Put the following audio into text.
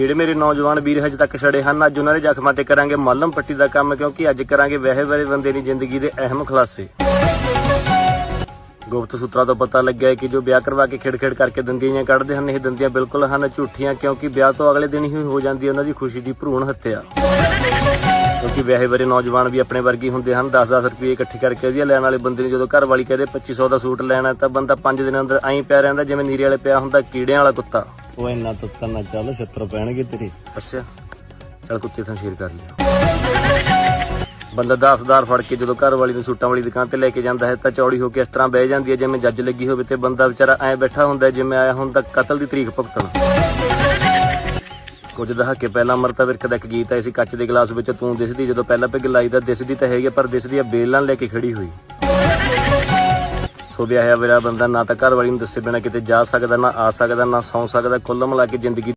ਜਿਹੜੇ ਮੇਰੇ ਨੌਜਵਾਨ ਵੀਰ ਹਜੇ ਤੱਕ ਛੜੇ ਹਨ, ਅੱਜ ਉਹਨਾਂ ਦੇ ਜ਼ਖਮਾਂ ਤੇ ਕਰਾਂਗੇ ਮੱਲਮ ਪੱਟੀ ਦਾ ਕੰਮ, ਕਿਉਂਕਿ ਅੱਜ ਕਰਾਂਗੇ ਵਹਿ ਵਾਲੇ ਬੰਦੇ ਦੀ ਜ਼ਿੰਦਗੀ ਦੇ ਅਹਿਮ ਖੁਲਾਸੇ। ਗੁਪਤ ਸੂਤਰਾਂ ਤੋਂ ਪਤਾ ਲੱਗਿਆ ਕਿ ਜੋ ਵਿਆਹ ਕਰਵਾ ਕੇ ਖੇਡ-ਖੇਡ ਕਰਕੇ ਦੰਦੀਆਂ ਕੱਢਦੇ ਹਨ, ਇਹ ਦੰਦੀਆਂ ਬਿਲਕੁਲ ਹਨ ਝੂਠੀਆਂ, ਕਿਉਂਕਿ ਵਿਆਹ ਤੋਂ ਅਗਲੇ ਦਿਨ ਹੀ ਹੋ ਜਾਂਦੀ ਹੈ ਉਹਨਾਂ ਦੀ ਖੁਸ਼ੀ ਦੀ ਭਰੂਣ ਹੱਤਿਆ। ਕਿਉਂਕਿ ਵਿਆਹੇ ਵਰੇ ਨੌਜਵਾਨ ਵੀ ਆਪਣੇ ਵਰਗੇ ਹੁੰਦੇ ਹਨ 10-10 ਰੁਪਏ ਇਕੱਠੇ ਕਰਕੇ ਵਧੀਆ ਲੈਣ ਵਾਲੇ ਬੰਦੇ ਨੂੰ ਜਦੋਂ ਘਰ ਵਾਲੀ ਕਹਦੇ 2500 ਦਾ ਸੂਟ ਲੈਣਾ ਤਾਂ ਬੰਦਾ 5 ਦਿਨ ਅੰਦਰ ਐਂ ਪਿਆ ਰਹਿੰਦਾ ਜਿਵੇਂ ਨੀਰੇ ਵਾਲੇ ਪਿਆ ਹੁੰਦਾ ਕੀੜਿਆਂ ਵਾਲਾ ਕੁੱਤਾ। ਉਹ ਇੰਨਾ ਤੁੱਤਾ ਨਾ ਚੱਲ, ਛੱਤਰ ਪੈਣਗੇ ਤੇਰੇ। ਅੱਛਾ। ਚੱਲ ਕੁੱਤੇ ਤੋਂ ਸ਼ੇਰ ਕਰ ਲਿਆ ਬੰਦਾ ਦਾਸਦਾਰ ਫੜ ਕੇ ਜਦੋਂ ਘਰ ਵਾਲੀ ਨੂੰ ਸੂਟਾਂ ਵਾਲੀ ਦੁਕਾਨ ਤੇ ਲੈ ਕੇ ਜਾਂਦਾ ਹੈ, ਤਾਂ ਚੌੜੀ ਹੋ ਕੇ ਇਸ ਤਰ੍ਹਾਂ ਬਹਿ ਜਾਂਦੀ ਹੈ, ਜਿਵੇਂ ਜੱਜ ਲੱਗੀ ਹੋਵੇ ਤੇ ਬੰਦਾ ਵਿਚਾਰਾ ਐਂ ਬੈਠਾ ਹੁੰਦਾ ਹੈ, ਜਿਵੇਂ ਆਇਆ ਹੁੰਦਾ ਕਤਲ ਦੀ ਤਰੀਕ ਭੁਗਤਣ। ਕੁਝ ਦਹਾਕੇ ਪਹਿਲਾਂ ਅਮਰਤਾ ਵਿਰਕ ਦਾ ਇੱਕ ਗੀਤ ਆਇਆ ਸੀ, ਕੱਚ ਦੇ ਗਲਾਸ ਵਿੱਚ ਤੂੰ ਦਿਸਦੀ, ਜਦੋਂ ਪਹਿਲਾਂ ਪਿੱਗ ਲਾਈਦਾ ਦਿਸਦੀ ਤਾਂ ਹੈਗੀ ਪਰ ਦਿਸਦੀ ਆ, ਬੇਲਾਂ ਲੈ ਕੇ ਖੜੀ ਹੋਈ। ਸੋ ਵਿਆਹਿਆ ਮੇਰਾ ਬੰਦਾ, ਨਾ ਤਾਂ ਘਰ ਵਾਲੀ ਨੂੰ ਦੱਸੇ ਬਿਨਾ ਕਿਤੇ ਜਾ ਸਕਦਾ, ਨਾ ਆ ਸਕਦਾ, ਨਾ ਸੌਂ ਸਕਦਾ ਕੁੱਲ ਮਿਲਾ ਕੇ ਜ਼ਿੰਦਗੀ